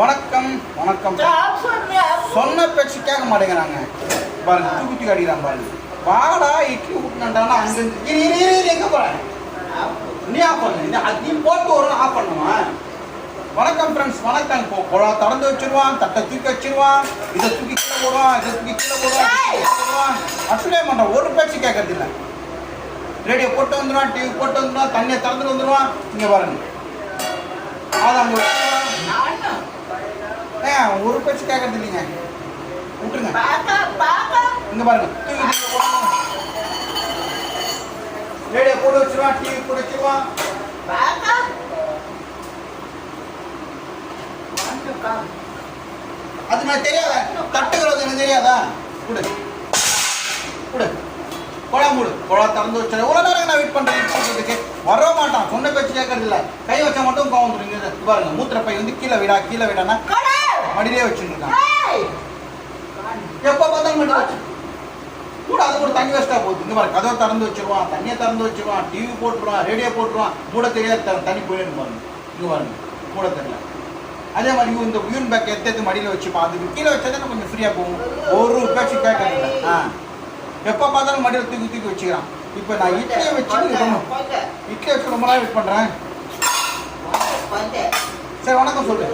வணக்கம் வணக்கம். சொன்ன பேச்சு கேட்க மாட்டேங்கிறாங்க. பாருங்க தூக்கி தூக்கி அடிக்கிறான் பாருங்க. வாடா இட்லி ஊட்டினாண்டானா அங்க இருந்து இரு, இரு, இரு, இரு, எங்க போற? நீ ஆஃப் பண்ணு. நீ போட்டு வரும் ஆஃப் பண்ணுமா? வணக்கம் ஃப்ரெண்ட்ஸ் வணக்கம். இப்போ குழா திறந்து வச்சிருவான் தட்டை தூக்கி வச்சிருவான். இதை தூக்கி கீழே போடுவான் இதை தூக்கி கீழே போடுவான் அப்படியே மாட்டான் ஒரு பேச்சு கேட்கறது இல்லை. ரேடியோ போட்டு வந்துடுவான் டிவி போட்டு வந்துடுவான் தண்ணியை திறந்துட்டு வந்துடுவான் இங்கே பாருங்க. அதான் வச்சிருவான். ஒரு பேச்சு கேட்கறது இல்லைங்க. விட்டுருங்க. இங்க பாருங்க. ரேடியோ போட்டு வச்சிருவான் டிவி போட்டு வச்சிருவான். அது எனக்கு தெரியாதா? தட்டுகிறது எனக்கு தெரியாதா? கொடு கொடு குழா மூடு. குழா திறந்து வச்சிரு. எவ்வளோ நேரம் நான் வெயிட் பண்ணுறேன் பண்ணுறதுக்கு வர மாட்டான். சொன்ன பேச்சு கேட்கறது இல்லை. கை வச்சா மட்டும் கோவம் வந்துருங்க இது பாருங்க. மூத்திர பை வந்து கீழே விடா கீழே விடானா மடியிலே வச்சுட்டு இருக்கான் எப்போ பார்த்தாலும் கூட அது கூட தண்ணி வேஸ்ட்டாக போகுது. இங்கே பாருங்க கதவை திறந்து வச்சிருவான் தண்ணியை திறந்து வச்சிருவான் டிவி போட்டுருவான் ரேடியோ போட்டுருவான் மூட தெரியாது தண்ணி போயிட்டு பாருங்க. இங்கே பாருங்க மூட தெரியல. அதே மாதிரி இந்த யூன் பேக் எடுத்து எடுத்து மடியில் வச்சுப்பான் அதுக்கு கீழே வச்சா கொஞ்சம் ஃப்ரீயாக போகும். ஒரு பேச்சு கேட்கறதில்ல ஆ. எப்போ பார்த்தாலும் மடியில் தூக்கி தூக்கி வச்சுக்கிறான். இப்போ நான் இட்லியை வச்சு ரொம்ப இட்லி வச்சு ரொம்ப நாள் வெயிட் பண்ணுறேன் சரி வணக்கம் சொல்லு.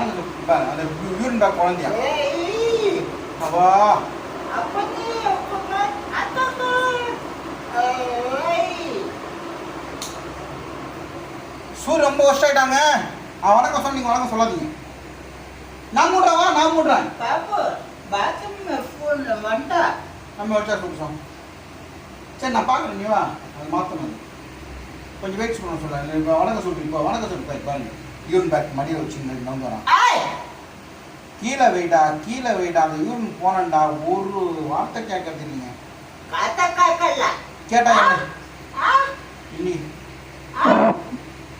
சொல்லு பாருங்க அந்த யூரின் பேக் குழந்தையா? அவா. சூர் ரொம்ப வருஷம் ஆயிட்டாங்க. அவன் வணக்கம் சொல்லி நீங்கள் வணக்கம் சொல்லாதீங்க. நான் மூடுறவா நான் மூடுறேன். நம்ம வச்சா சொல்லுறோம் சரி நான் பார்க்குறேன் நீ வா. அது மாற்றணும் கொஞ்சம் வெயிட் பண்ண சொல்கிறேன் இப்போ வணக்கம் சொல்றீங்க இப்போ வணக்கம் சொல்லி பாருங்க. யூரின் பேக் மடியில் வச்சுங்க நான் வரேன். கீழே வைடா கீழே வைடா அந்த யூரின் போனண்டா ஒரு வார்த்தை கேட்கறது இல்லைங்க. கேட்டா என்ன? இனி.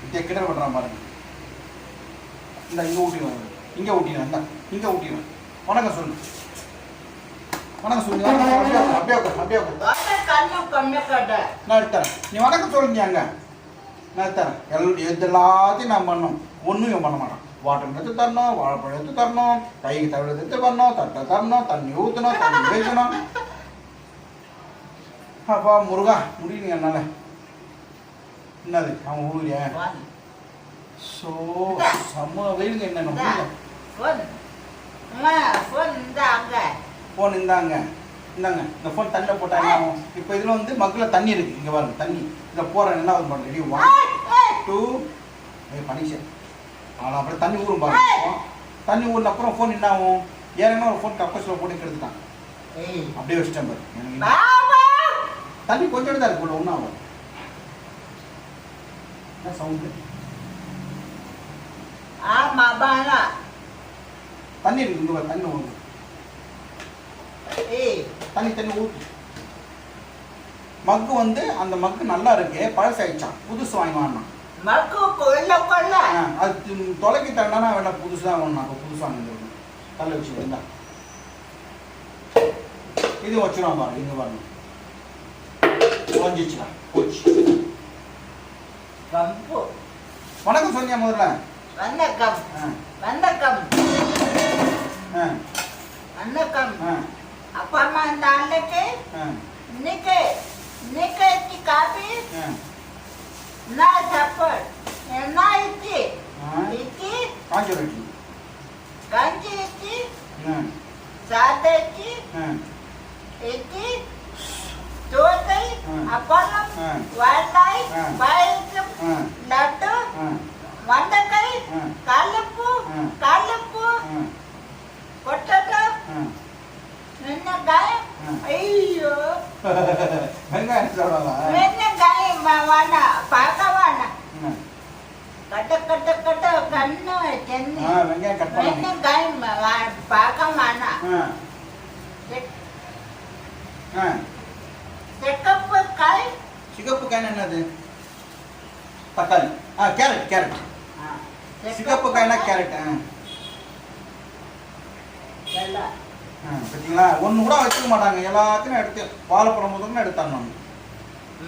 இங்கே கிட்ட பண்ணுறான் பாருங்க. இந்த இங்கே ஊட்டிடுவோம் இங்கே ஊட்டிடுவேன் இந்த இங்கே ஊட்டிடுவேன். வணக்கம் சொல்லு. வணக்கம் சொல்லு அப்படியே அப்படியே அப்படியே உட்காரு. நான் எடுத்துறேன். நீ வணக்கம் சொல்லுங்க அங்க. நான் எடுத்துறேன் எல் எது எல்லாத்தையும் நான் பண்ணணும். ஒன்றும் இவன் பண்ண மாட்டான். வாட்டர் எடுத்து தரணும் வாழைப்பழம் எடுத்து தரணும் கைக்கு தவிர எடுத்து பண்ணணும் தட்டை தரணும் தண்ணி ஊற்றணும் தண்ணி வைக்கணும் அப்பா முருகா முடியலைங்க என்னால். என்னது? அவன் ஊரியா ஸோ செம்ம வெயிலுங்க என்ன முடியல ஃபோன் இந்தாங்க. இந்தாங்க இந்த ஃபோன் தண்ணியில் போட்டா என்ன ஆகும்? இப்போ இதில் வந்து மக்கில் தண்ணி இருக்கு. இங்கே பாருங்க தண்ணி. இதில் போகிறேன் என்ன பாருங்க ரெடி ஒன் டூ பனிஷன் ஆனால் அப்புறம் தண்ணி ஊறும் பாருங்க. தண்ணி ஊறின அப்புறம் ஃபோன் என்ன ஆகும்? ஏன்னா ஒரு ஃபோன் கப்பஸில் போட்டு கெடுத்துட்டான். அப்படியே வச்சிட்டேன் பாரு. தண்ணி கொஞ்சம் தான் இருக்கு ஒன்றும் ஆகும் என்ன சவுண்டு தண்ணி இருக்கு இங்கே தண்ணி ஊறுது தண்ணி தண்ணி ஊற்று மக்கு வந்து அந்த மக்கு நல்லா இருக்கு பழசாயிடுச்சான் புதுசு வாங்கி வாங்கினான். ஆ, அது தி- தொலைக்கி தரனா வேணா புதுசு தான் வாங்கணும் அப்போ புதுசு வாங்கிட்டு தள்ள வச்சு இருந்தா இது வச்சிருவான் பாருங்க இங்க பாருங்க. குறைஞ்சிச்சுடா போச்சு. வணக்கம் சொன்னியா முதல்ல. வணக்கம். வணக்கம். வணக்கம். ஆ, அப்பா அம்மா இந்த ஆண்டுக்கு ஆ, இன்னைக்கு இன்னைக்கு இட்லி காபி ஆ. நான் சாப்பாடு என்ன இட்லி ஆ, இட்லி காஞ்ச வெட்டி கஞ்சி இட்லி ஆ, சாதா இட்லி ஆ, இட்லி தோசை ம். அப்பளம் ம். வாழாய் ம். பாயசம் ஆ, லட்டு ஆ, மண்டக்காய் ம். கல்லுப்பு ம். கல்லுப்பு ஆ, பொட்டட்டோ ஆ. வெண்ணெய் ம். ஐயோ வெங்காயம் சாப்பிடலாம் வெண்ணெய் வேணாம் பார்க்க வேணாம் ஆ. கட்ட கட்ட கட்ட கண்ணு சென்னை வெங்காயம் கட் பண்ணலாம் வெண்ணெய் பார்க்க காய் சிகப்பு காய் என்னது தக்காளி ஆ கேரட் கேரட் சிகப்பு காய்னா கேரட் ஆ, பார்த்தீங்களா? ஒன்று கூட வச்சுக்க மாட்டாங்க. எல்லாத்தையும் எடுத்து வாழைப்பழம் முதல்ல எடுத்தாங்க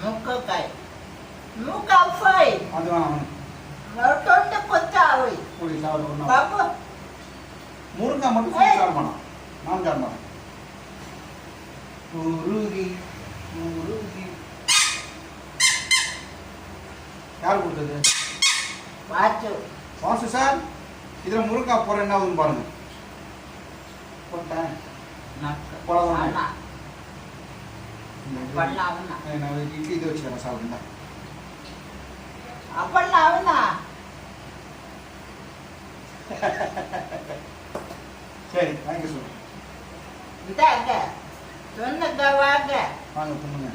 முக்கக்காய். முக்காய் அது வேணாம் தொண்டு கொத்தாவை. இப்படி சாப்பிடணும் பாபு முருங்கை மட்டும். சாப்பிட மாட்டோம் நான் முருகி முருகி. யார் கொடுத்தது? வாச்சு வாசு சார் இதில் முருங்காய் போகிற என்ன ஆகுதுன்னு பாருங்க. போட்டேன். இட்லி இது வச்சுக்கிறேன் சாப்பிடுங்க அப்பண்ணாவுனா சரி தேங்க்யூ சார் இதாங்க சொன்னத வாங்க. வாங்க பண்ணுங்க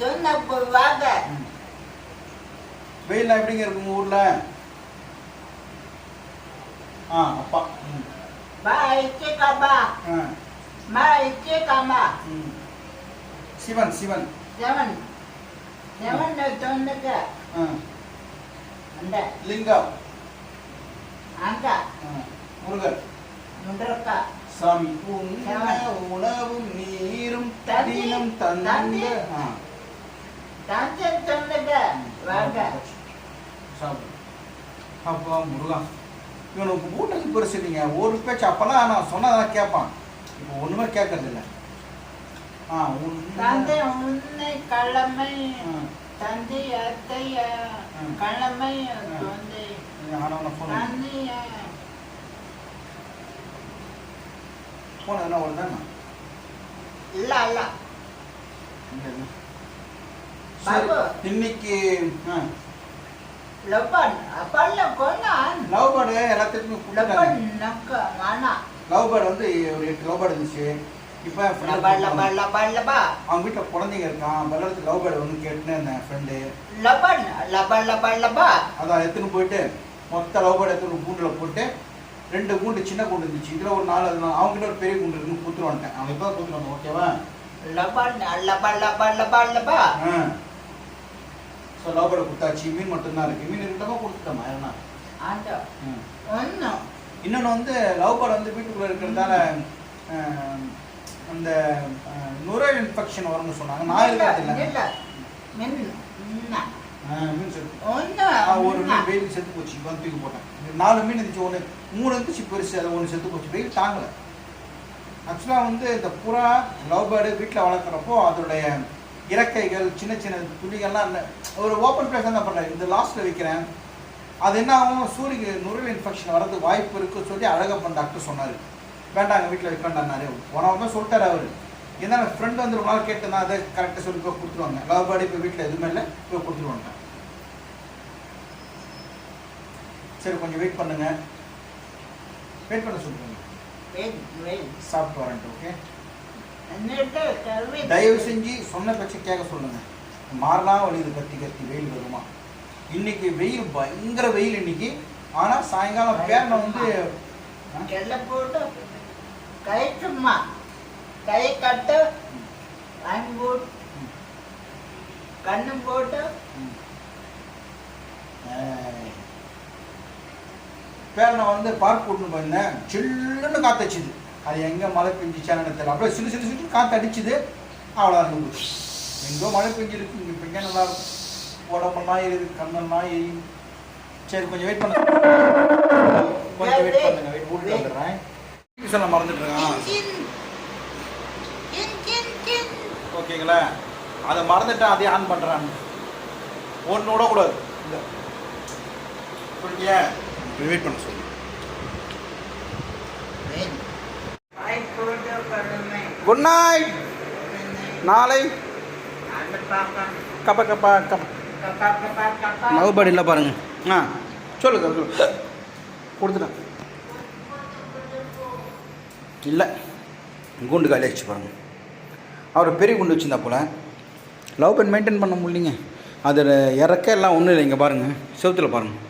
சொன்ன வாங்க. வெயில்லாம் எப்படிங்க இருக்கு உங்கள் ஊரில்? ஆ அப்பா. ம். சிவன் சிவன் செவன் செவன் ஆ அந்த லிங்கம் அங்க ஆ முருகர் முன்றக்கா சாமி உணவும் நீரும் தடினம் தந்த டான்சர் சொன்னது வாங்க அப்பா முருகா இவனுக்கு ஊட்டது பெருசு இல்லைங்க. ஒரு பேச்சு அப்பெல்லாம் நான் சொன்னதான் கேட்பான். இப்போ ஒன்றுமே கேட்கறது இல்லை ஆ தந்தை உன்னை கிழமை. தந்தை அத்தை. கிழமை ஃபோன் தந்தை. ஃபோன் எதனா வருதாண்ணா இல்ல இல்ல. இன்னைக்கு ஆ. லப்பன் அப்பல்ல கொண்டான் லவ் பேர்டு எல்லாத்துக்குமே கொடுத்தாங்க நக்க வானா லவ் பேர்டு வந்து ஒரு எட்டு லவ் பேர்டு இருந்துச்சு இப்போ அவங்க வீட்டில் குழந்தைங்க இருக்கான் வெள்ளத்துக்கு லவ் பேர்டு ஒன்று கேட்டுன்னு இருந்தேன் ஃப்ரெண்டு லப்பன் லப்பா லப்பா லப்பா. அதான் எடுத்துன்னு போயிட்டு மொத்த லவ் பேர்டு எடுத்துன்னு கூண்டில் போட்டு ரெண்டு கூண்டு சின்ன கூண்டு இருந்துச்சு. இதில் ஒரு நாலு அது அவங்க கிட்ட ஒரு பெரிய கூண்டு இருக்குன்னு கொடுத்துட்டு வந்துட்டேன். அவங்க இப்போ கொடுத்துட்டு வந்தேன் ஓகேவா லப்பன் லப்பா லப்பா லப்பா லப்பா. ஆ. ஸோ லவ் பேர்டு கொடுத்தாச்சு மீன் மட்டும்தான் இருக்குது மீன் ரெண்டுமா கொடுத்துட்டோமா அந்த ம் ஒன்னு இன்னொன்று வந்து லவ் பேர்டு வந்து வீட்டுக்குள்ளே இருக்கிறதால அந்த நுரையீரல் இன்ஃபெக்ஷன் வரும்னு சொன்னாங்க நான் இருக்கிறது இல்லை மின் செத்து ஒரு மீன் வெயில் செத்து போச்சு இப்போ வந்து தூக்கி போட்டேன் நாலு மீன் இருந்துச்சு ஒன்று மூணு இருந்துச்சு பெருசு அது ஒன்று செத்து போச்சு வெயில் தாங்கலை ஆக்சுவலாக வந்து இந்த புறா லவ் பேர்டு வீட்டில் வளர்க்குறப்போ அதோடைய இறக்கைகள் சின்ன சின்ன துணிகள்லாம் ஒரு ஓப்பன் பிளேஸ் தான் பண்ணுறேன் இந்த லாஸ்ட்டில் வைக்கிறேன். அது என்ன ஆகும்? சூரிய நுரையீரல் இன்ஃபெக்ஷன் வரது வாய்ப்பு இருக்குன்னு சொல்லி அழகப்பன் டாக்டர் சொன்னார். வேண்டாங்க வீட்டில் வைக்க வேண்டாம்னாரு. உணவுமே சொல்லிட்டார் அவர். ஏன்னா ஃப்ரெண்டு வந்து ஒரு நாள் கேட்டுனா அதை கரெக்டாக சொல்லி போய் கொடுத்துருவாங்க. லவ் பாடி இப்போ வீட்டில் எதுவுமே இல்லை போய் கொடுத்துருவாங்க. சரி கொஞ்சம் வெயிட் பண்ணுங்க. வெயிட் பண்ண சொல்லுங்க. சாப்பிட்டு வரேன்ட்டு ஓகே தயவு செஞ்சு சொன்ன பேச்சு கேட்க சொல்லுங்கள் மாறினா வழியுது கத்தி கத்தி வெயில் வருமா? இன்னைக்கு வெயில் பயங்கர வெயில் இன்னைக்கு. ஆனா சாயங்காலம் பேரனை வந்து கயிற்றுமா கை கட்ட கண் போட்டு கண்ணும் போட்டு. பேரனை வந்து பார்க் கூட்டுன்னு பாருங்க. சில்லுன்னு காத்தச்சுது அது எங்கே மழை பெஞ்சிச்சான்னு தெரியல அப்படியே சிறு சிறு சிறு காற்று அடிச்சுது. அவ்வளோ எங்கோ மழை பெஞ்சிருக்கு. இங்கே பெஞ்சா நல்லா இருக்கும். உடம்பெல்லாம் எரியுது கண்ணெல்லாம் எரியுது. சரி கொஞ்சம் வெயிட் பண்ண கொஞ்சம் வெயிட் பண்ணுங்க. வெயிட் போட்டு வந்துடுறேன். சொல்ல மறந்துட்டுருக்கேன் ஓகேங்களா அதை மறந்துட்டேன் அதே ஆன் பண்ணுறான் ஒன்று விட கூடாது. இல்லை சொல்லிட்டியா வெயிட் பண்ண சொல்லு. குட் நைட் நாளை. கப்ப கப்பா கப் இல்லை பாருங்க. ஆ சொல்லுங்க சொல்லுங்க. கொடுத்துட்டேன் இல்லை. குண்டு காலி ஆகிடுச்சு பாருங்கள் அவர் பெரிய குண்டு வச்சுருந்தா போல். லவ் பெண் மெயின்டைன் பண்ண முடியலைங்க. அதில் இறக்க எல்லாம் ஒன்றும் இல்லை இங்கே பாருங்கள் செவத்தில் பாருங்கள்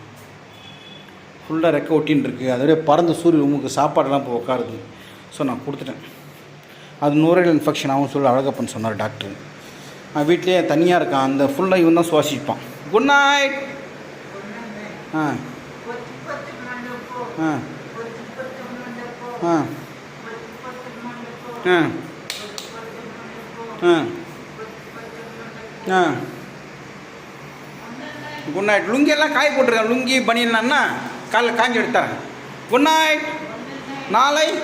ஃபுல்லாக ரெக்க ஒட்டின்னு இருக்குது அதோடய பறந்து சூரிய உமுக்கு சாப்பாடெல்லாம் இப்போ உட்காருது. ஸோ நான் கொடுத்துட்டேன். அது நுரையீரல் இன்ஃபெக்ஷன் ஆகும் சொல்லி அழகப்பன் சொன்னார் டாக்டர். வீட்லேயே தனியாக இருக்கான். அந்த ஃபுல்லாக இவன் தான் சுவாசிப்பான். குட் நைட் ஆ. ஆ. ஆ. ஆ. ஆ. ஆ. குட் நைட் லுங்கியெல்லாம் காய் போட்டிருக்கேன். லுங்கி பனியன்னா காலைல காஞ்சி எடுத்தாரன் குட் நைட் நாளை